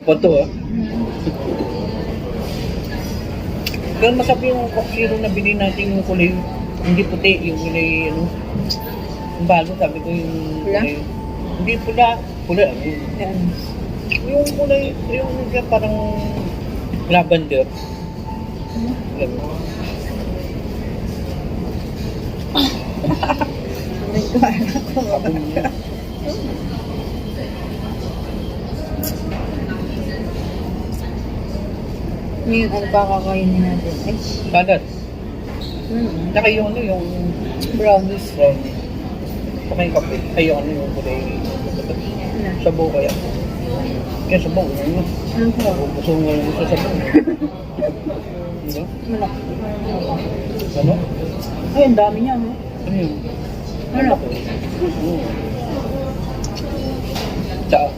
Pato ah. Pero masabi yung Coke Zero na bilhin natin yung kulay, hindi puti, yung kulay, ano, yung bago, sabi ko yung... Pula? kulay- hindi pula, pula. Yung, Yan. yung kulay, yung yung parang lavender. Ganun. May kuhaan ako. Sabon niya. Ngayon, ano pa kakainin natin? Ay, Salad. hmm. Saka yung ano, yung brownies. brownie. Saka yung kape. Ay, yung ano, yung kulay. Ano? Sabaw kaya. Kaya sabaw, ano? Anong ko? Gusto mo nga sa sabaw. Ano? Ano? Ay, ang dami niya, no? Ano yun? Ano? Tsaka.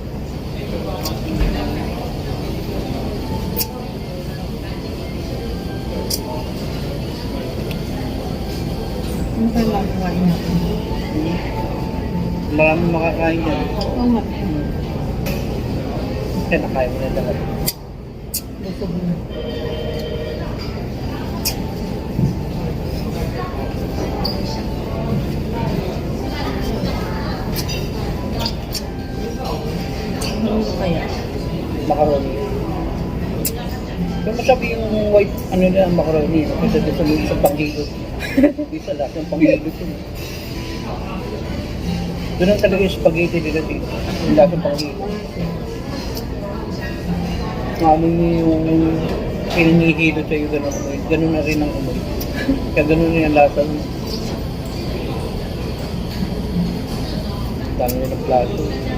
Ano kayo makakain natin? Maraming makakain yan. Oo nga. Kaya nakain mo na lahat. Busog na. Ano kaya? Macaroni. Kaya masabi yung white, ano na macaroni. Kasi sa mga isang panghilot. Isa lahat ng panghilot yun. Doon ang talaga yung spaghetti nila dito. Yung lahat ng panghilot. Ano yung pinangihilot sa'yo ganun amoy. Ganun na rin ang amoy. Kaya ganun na yung lasa mo. Dami na ng plato.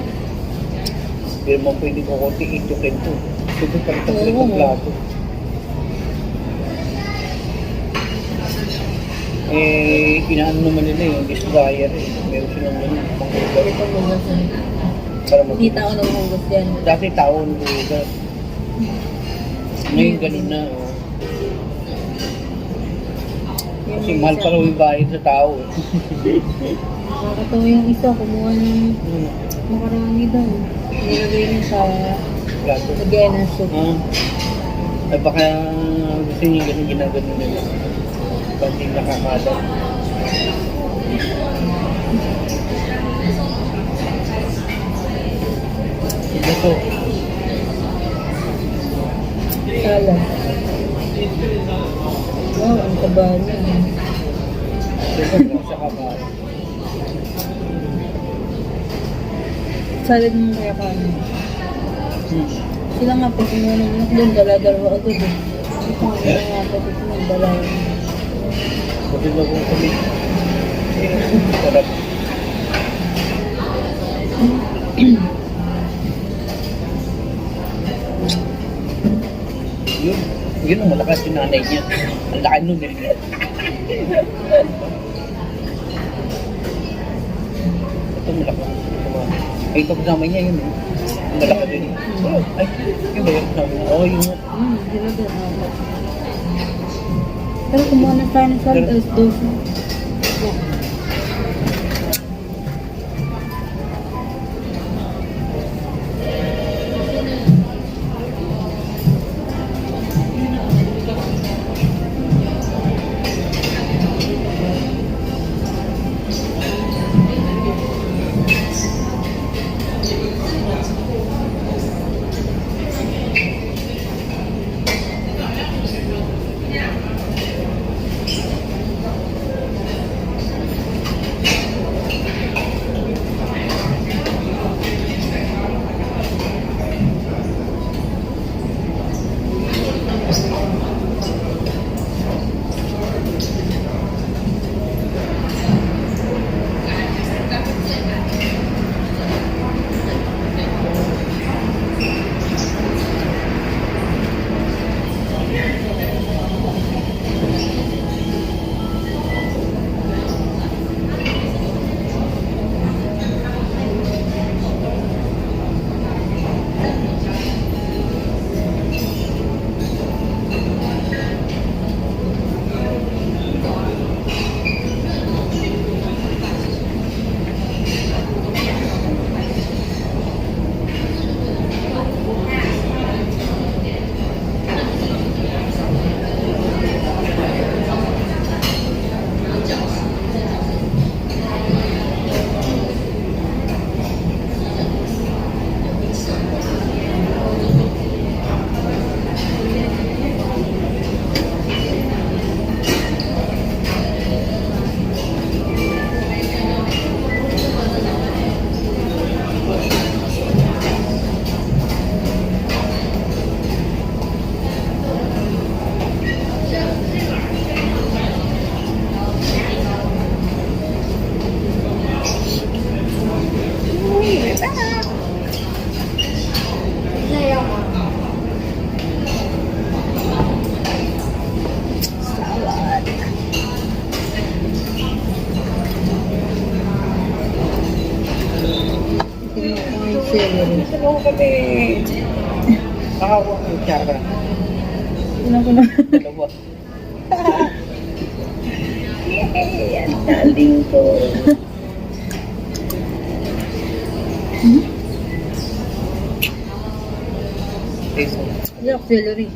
Hindi mo pwede ko konti itukin to. Ito pa rin ng plato. Eh, inaano naman nila yung dish dryer eh. Meron silang ganun, panghugas. Ito ba sa... Para mag- Hindi tao nahuhugas yan. Dati tao naghuhugas. Ngayon ganun na. Oh. Kasi mahal pa raw yung bayad sa tao. eh. Nakakatawa yung isa, kumuha ng Hmm. makarami daw. Nilagay niya sa Plato. lagyan ng soup. Ah. Ay baka gusto niya ganun ginagano nila. Pag di nakakalat. Ito po. Salad. Wow, ang taba niya. Ito sa kabahan. Salad mo kaya kanin. Hmm. Sila nga po kumuha ng anak doon, dala-dalawa agad eh. Ito nga nga po dito ng dalawa. Kasi na po kami. Sarap. Yun. Yun ang malakas yung nanay niya. Ang laki nun eh. Ito malakas. Ay, ito kasama niya yun eh. Ang malaki din. Oh, ay, yun ba yun? Sabi niya, oh, yun. Hmm, sila. Pero kumuha na tayo ng salad, alas 12. celery. Tsara. Ilan ko na. Dalawa. Yay! Ang daling ko. Yak, celery.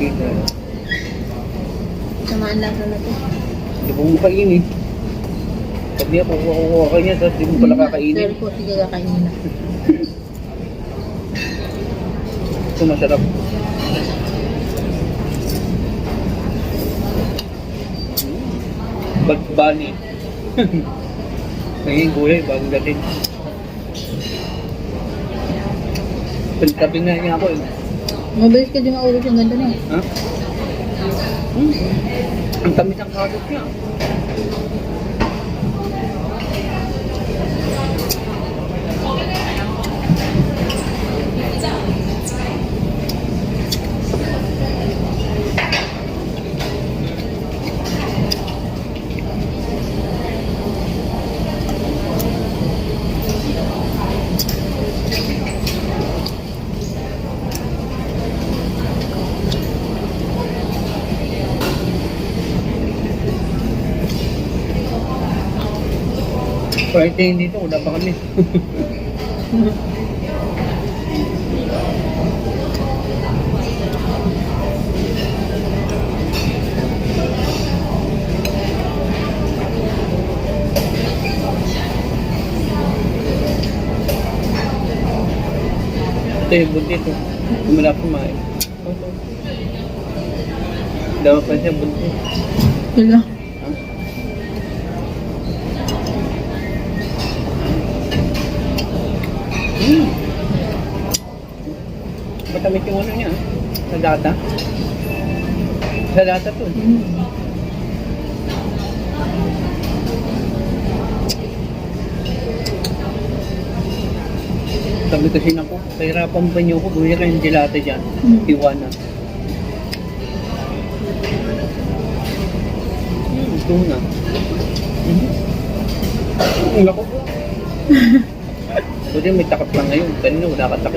Dito. Samaan lang na to. Hindi mo kainin. Sabi ako, kukuha ka niya, tapos di mo pala kakainin. Pero po, sige kakainin na. Ito masarap. Bagbani. Ngayon gulay, bagong dating. Pintabi na niya ako eh. Mabilis ka din maurot yung ganda eh. Ha? Hmm. Ang tamis ng carrot niya. Friday dito, wala pa kami. Ito yung buntit. oh. Wala kumain. Dawa pa siya buntit. Sila. Matamit yung ano niya, ah. sa data. Sa data to. Mm. Sabi kasi na po, kahirapan pa niyo ako, bumili kayong gelato dyan. Mm. Tiwana. Hmm, tuna. Mhm. Ang lako po. Buti may takot lang ngayon. Kanina wala ka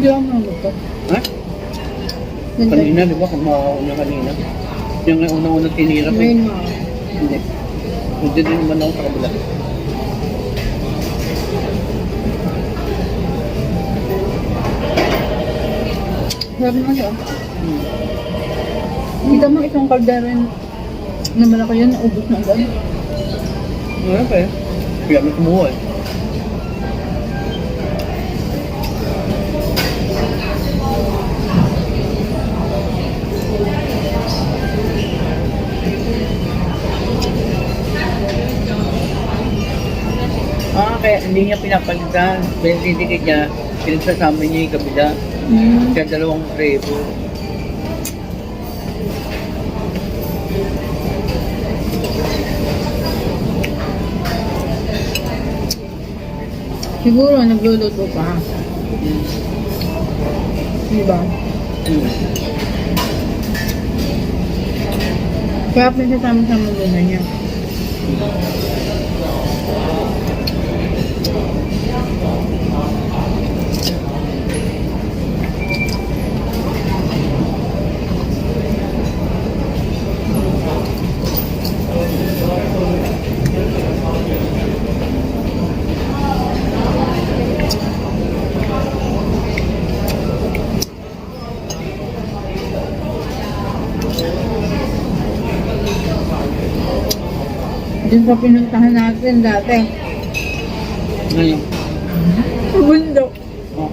Hindi ako mga to. Ha? Kanina, di ba? Kung makauna kanina. Yung nga unang-unang tinira ko. Ngayon mga. Hindi. Hindi din naman ako sa kabila. Sabi mo siya. Hmm. Kita mo isang kaldera na malaki yun, naubos na agad. Ano pa eh? Kaya may kumuha eh. Kaya hindi niya pinapalitan. Didikit niya, pinagsasama niya yung kabila. Mm. Kaya dalawang rebo. Siguro nagluluto pa. Diba? Hmm. Kaya pinasasama-sama muna niya. Diyan sa pinuntahan natin dati. Ngayon. Bundok. Oh.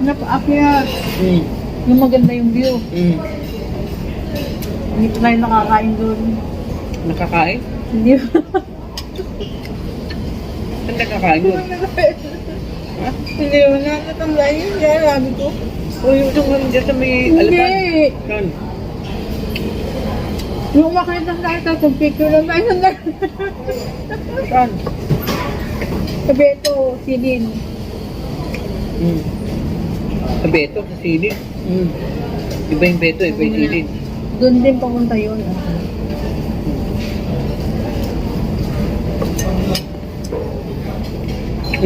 Napaakyat. Hmm. Yung maganda yung view. Hmm. Hindi pa tayo nakakain doon. Nakakain? Hindi ba? Saan nakakain yun? Ha? Hindi mo na natanda yun. Kaya sabi ko. O yung doon dyan sa may alapan? Hindi. Saan? Yung makita sa tayo, kung picture lang tayo ng Saan? Sabi ito, silin. Hmm. Sa Beto, sa Sili. Hmm. Iba yung Beto, iba yung Sili. Doon din papunta yun.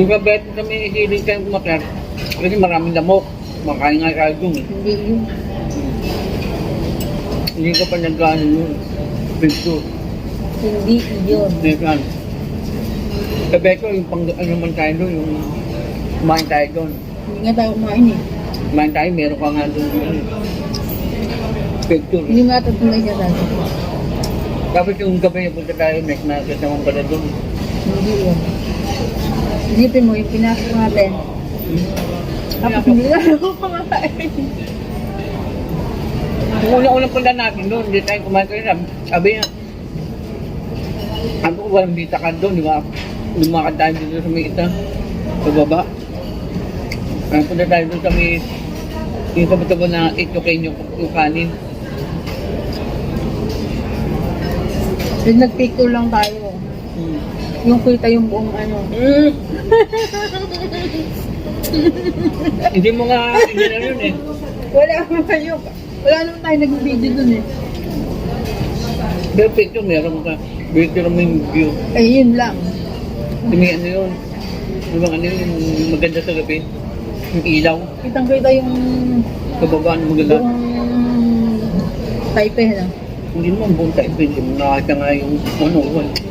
Yung sa Beto sa may Sili kayo kumakar, kasi maraming lamok. Makain nga kayo dun eh. Hindi yun. Hindi ka pa nag-ano yun. Beto. Hindi yun. Saan? Sa Beto, yung pang ano man tayo doon, yung kumain tayo doon. Hindi nga tayo kumain eh. Kumain tayo, meron ka nga doon yun. Picture. Hindi nga tatunay siya dati. Tapos yung gabi punta tayo, next na kasama pala doon. Hindi yun. Isipin mo, yung pinasok natin. Tapos hindi na ako kumakain. Yung unang-unang punta natin doon, hindi tayo kumain kayo. Sabi, sabi niya, ano ko walang bita ka doon, di ba? Lumakad tayo dito sa may ita, sa baba. Ay, punta tayo doon sa may, yung tabo-tabo na kayo yung, yung kanin. Then nag-picture lang tayo. Hmm. Yung kita yung buong ano. Mm. hindi mo nga, hindi na yun eh. Wala naman kayo. Wala naman tayo nag-video dun eh. Pero picture, meron ka. Picture mo yung view. Eh, yun lang. Hindi ano yun. Yung mga ano yun, yung maganda sa gabi. Yung ilaw. Kitang-kita yung Sa baba, ano maganda. buong Taipei na. Hindi naman buong mo nakakita nga yung ano, wala.